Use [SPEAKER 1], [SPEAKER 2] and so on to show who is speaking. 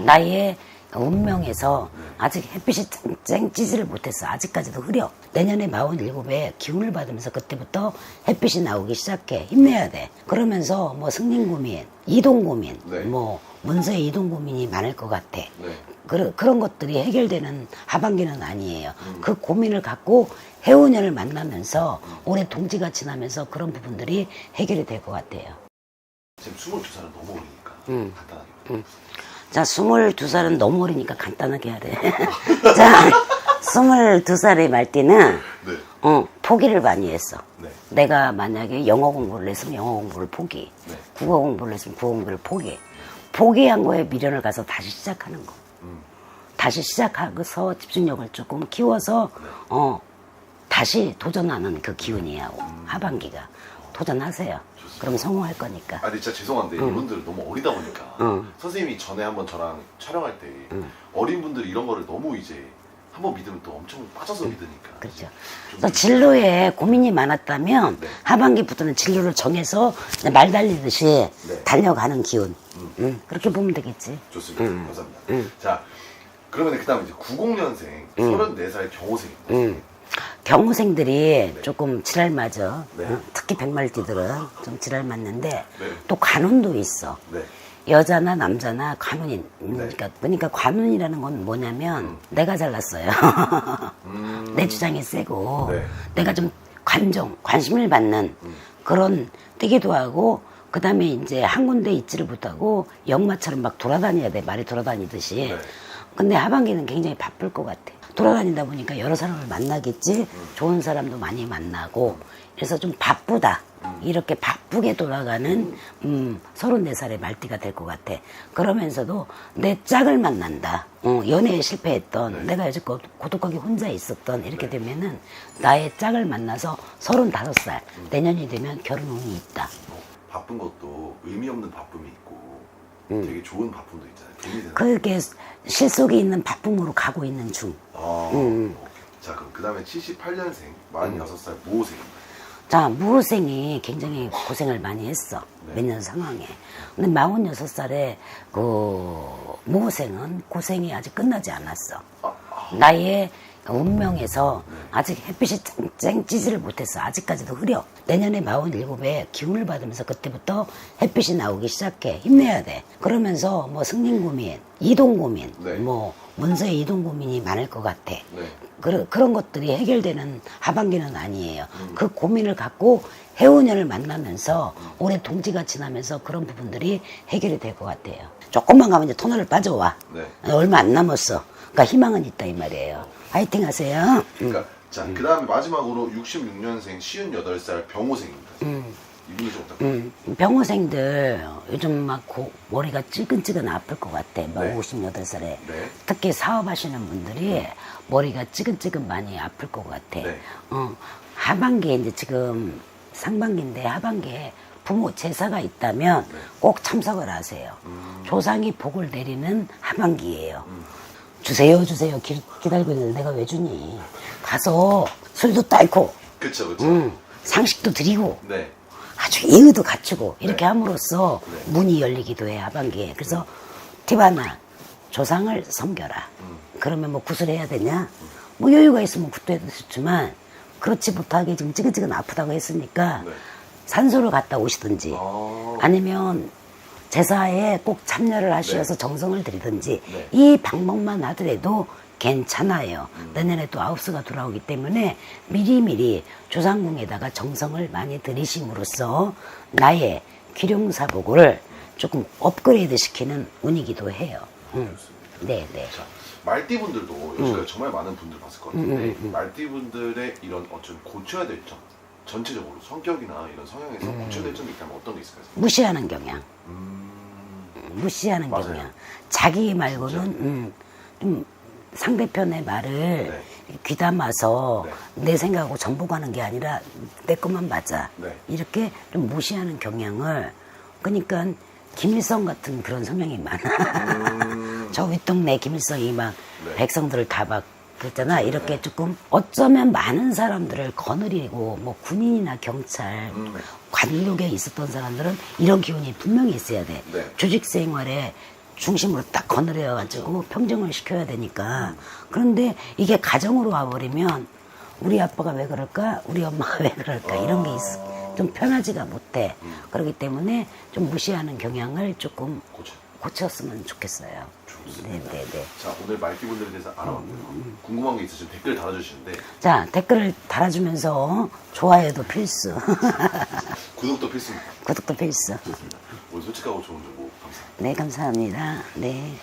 [SPEAKER 1] 나의 운명에서 아직 햇빛이 쨍쨍지지를 못했어. 아직까지도 흐려. 내년에 47에 기운을 받으면서 그때부터 햇빛이 나오기 시작해. 힘내야 돼. 그러면서 뭐 승린 고민, 이동 고민,
[SPEAKER 2] 네.
[SPEAKER 1] 뭐 문서의 이동 고민이 많을 것 같아.
[SPEAKER 2] 네.
[SPEAKER 1] 그런, 그런 것들이 해결되는 하반기는 아니에요. 그 고민을 갖고 해운년을 만나면서 올해 동지가 지나면서 그런 부분들이 해결이 될 것 같아요.
[SPEAKER 2] 지금 22살은 너무 어리니까
[SPEAKER 1] 음.
[SPEAKER 2] 간단하게.
[SPEAKER 1] 자, 22살은 너무 어리니까 간단하게 해야 돼. 자, 22살의 말띠는,
[SPEAKER 2] 네.
[SPEAKER 1] 어, 포기를 많이 했어.
[SPEAKER 2] 네.
[SPEAKER 1] 내가 만약에 영어 공부를 했으면 영어 공부를 포기.
[SPEAKER 2] 네.
[SPEAKER 1] 국어 공부를 했으면 국어 공부를 포기. 포기한 거에 미련을 가서 다시 시작하는 거.
[SPEAKER 2] 음.
[SPEAKER 1] 다시 시작하고서 집중력을 조금 키워서, 어, 다시 도전하는 그 기운이야, 하반기가. 도전하세요. 그럼 성공할 거니까.
[SPEAKER 2] 아, 근데 진짜 죄송한데 이분들 너무 어리다 보니까
[SPEAKER 1] 응.
[SPEAKER 2] 선생님이 전에 한번 저랑 촬영할 때 어린 분들이 이런 거를 너무 이제 한번 믿으면 또 엄청 빠져서 믿으니까.
[SPEAKER 1] 그렇죠.
[SPEAKER 2] 좀
[SPEAKER 1] 그래서 진로에 고민이 많았다면
[SPEAKER 2] 네.
[SPEAKER 1] 하반기부터는 진로를 정해서 말 달리듯이
[SPEAKER 2] 네.
[SPEAKER 1] 달려가는 기운. 음, 그렇게 보면 되겠지.
[SPEAKER 2] 좋습니다.
[SPEAKER 1] 음.
[SPEAKER 2] 감사합니다.
[SPEAKER 1] 음.
[SPEAKER 2] 자, 그러면 그 다음 이제 90년생, 34살 경호생입니다.
[SPEAKER 1] 음. 경호생들이 조금 지랄 맞아.
[SPEAKER 2] 네.
[SPEAKER 1] 어, 특히 백말띠들은 좀 지랄 맞는데
[SPEAKER 2] 네.
[SPEAKER 1] 또 관운도 있어.
[SPEAKER 2] 네.
[SPEAKER 1] 여자나 남자나 관운이
[SPEAKER 2] 네.
[SPEAKER 1] 그러니까 그러니까 관운이라는 건 뭐냐면 내가 잘났어요.
[SPEAKER 2] 음.
[SPEAKER 1] 내 주장이 세고
[SPEAKER 2] 네.
[SPEAKER 1] 내가 좀 관종 관심을 받는 그런 때기도 하고 그다음에 이제 한 군데 있지를 못하고 역마처럼 막 돌아다녀야 돼 말이 돌아다니듯이
[SPEAKER 2] 네.
[SPEAKER 1] 근데 하반기는 굉장히 바쁠 것 같아. 돌아다니다 보니까 여러 사람을 만나겠지? 좋은 사람도 많이 만나고. 그래서 좀 바쁘다. 이렇게 바쁘게 돌아가는 음, 34살의 말띠가 될 것 같아. 그러면서도 내 짝을 만난다. 어, 연애에 실패했던 내가 여지껏 고독하게 혼자 있었던 이렇게 되면은 나의 짝을 만나서 35살 내년이 되면 결혼 운이 있다.
[SPEAKER 2] 어, 바쁜 것도 의미 없는 바쁨이 있고 되게 좋은 바쁨도 있잖아요. 돈이 되는.
[SPEAKER 1] 그게 실속이 있는 바쁨으로 가고 있는 중
[SPEAKER 2] 아,
[SPEAKER 1] 음.
[SPEAKER 2] 자, 그럼 그 다음에 78년생, 46살 모호생입니다.
[SPEAKER 1] 자, 무호생이 굉장히 고생을 많이 했어.
[SPEAKER 2] 네.
[SPEAKER 1] 몇년 상황에. 근데 46살에 그 무호생은 고생이 아직 끝나지 않았어.
[SPEAKER 2] 아, 아,
[SPEAKER 1] 나의 운명에서 아직 햇빛이 쨍쨍지지를 못했어. 아직까지도 흐려. 내년에 47에 기운을 받으면서 그때부터 햇빛이 나오기 시작해. 힘내야 돼. 그러면서 뭐 승린 고민, 이동 고민,
[SPEAKER 2] 네.
[SPEAKER 1] 뭐 문서의 이동 고민이 많을 것 같아.
[SPEAKER 2] 네.
[SPEAKER 1] 그런, 그런 것들이 해결되는 하반기는 아니에요. 그 고민을 갖고 해운년을 만나면서 올해 동지가 지나면서 그런 부분들이 해결이 될 것 같아요. 조금만 가면 이제 터널을 빠져와.
[SPEAKER 2] 네.
[SPEAKER 1] 얼마 안 남았어. 그러니까 희망은 있다 이 말이에요. 화이팅 하세요.
[SPEAKER 2] 그러니까 자, 그 다음에 마지막으로 66년생, 58살 병호생입니다. 이분이 좀 어떨까요?
[SPEAKER 1] 음, 병호생들 요즘 막 고- 머리가 찌근찌근 아플 것 같아. 막
[SPEAKER 2] 네.
[SPEAKER 1] 58살에.
[SPEAKER 2] 네.
[SPEAKER 1] 특히 사업하시는 분들이 머리가 찌근찌근 많이 아플 것 같아.
[SPEAKER 2] 네.
[SPEAKER 1] 어, 하반기에 이제 지금 상반기인데 하반기에 부모 제사가 있다면
[SPEAKER 2] 네.
[SPEAKER 1] 꼭 참석을 하세요.
[SPEAKER 2] 음.
[SPEAKER 1] 조상이 복을 내리는 하반기예요. 주세요, 주세요. 기, 기다리고 있는데 내가 왜 주니? 가서 술도 따고,
[SPEAKER 2] 그쵸, 그쵸.
[SPEAKER 1] 음, 상식도 드리고,
[SPEAKER 2] 네.
[SPEAKER 1] 아주 예의도 갖추고 이렇게
[SPEAKER 2] 네.
[SPEAKER 1] 함으로써
[SPEAKER 2] 네.
[SPEAKER 1] 문이 열리기도 해 하반기에 그래서 티바나 조상을 섬겨라
[SPEAKER 2] 음.
[SPEAKER 1] 그러면 뭐 구슬해야 되냐 뭐 여유가 있으면 굿도 해도 좋지만 그렇지 못하게 지금 찌근찌근 아프다고 했으니까
[SPEAKER 2] 네.
[SPEAKER 1] 산소를 갖다 오시든지
[SPEAKER 2] 아.
[SPEAKER 1] 아니면 제사에 꼭 참여를 하셔서 정성을 들이든지
[SPEAKER 2] 네.
[SPEAKER 1] 이 방법만 하더라도 괜찮아요. 내년에 또 아홉수가 돌아오기 때문에 미리미리 조상궁에다가 정성을 많이 들이심으로써 나의 기룡사복을 조금 업그레이드 시키는 운이기도 해요. 음. 네, 네.
[SPEAKER 2] 자, 말띠분들도 여지까지 정말 많은 분들 봤을 것 같은데
[SPEAKER 1] 음, 음,
[SPEAKER 2] 말띠분들의 이런 어좀 고쳐야 될 점, 전체적으로 성격이나 이런 성향에서
[SPEAKER 1] 음.
[SPEAKER 2] 고쳐야 될 점이 있다면 어떤 게 있을까요?
[SPEAKER 1] 무시하는 경향.
[SPEAKER 2] 음,
[SPEAKER 1] 무시하는
[SPEAKER 2] 맞아요.
[SPEAKER 1] 경향. 자기 말고는 음, 좀 상대편의 말을
[SPEAKER 2] 네.
[SPEAKER 1] 귀담아서
[SPEAKER 2] 네.
[SPEAKER 1] 내 생각하고 전복하는 게 아니라 내 것만 맞아.
[SPEAKER 2] 네.
[SPEAKER 1] 이렇게 좀 무시하는 경향을 그러니까 김일성 같은 그런 성향이 많아.
[SPEAKER 2] 음,
[SPEAKER 1] 저 윗동네 김일성이 막
[SPEAKER 2] 네.
[SPEAKER 1] 백성들을 다 막 그랬잖아. 이렇게 조금 어쩌면 많은 사람들을 거느리고 뭐 군인이나 경찰
[SPEAKER 2] 음.
[SPEAKER 1] 관록에 있었던 사람들은 이런 기운이 분명히 있어야 돼.
[SPEAKER 2] 네.
[SPEAKER 1] 조직 생활에 중심으로 딱 거느려 가지고 평정을 시켜야 되니까 그런데 이게 가정으로 와버리면 우리 아빠가 왜 그럴까 우리 엄마가 왜 그럴까 이런 게 있어 좀 편하지가 못해 그렇기 때문에 좀 무시하는 경향을 조금
[SPEAKER 2] 고쳐.
[SPEAKER 1] 고쳤으면 좋겠어요 네네 네
[SPEAKER 2] 자 오늘 말띠분들에 대해서 알아봤고요. 궁금한 게 있으시면 댓글 달아주시는데
[SPEAKER 1] 자 댓글을 달아주면서 좋아요도 필수
[SPEAKER 2] 구독도 필수입니다.
[SPEAKER 1] 구독도 필수
[SPEAKER 2] 오늘 솔직하고 좋은 정보 감사합니다.
[SPEAKER 1] 네 감사합니다 네.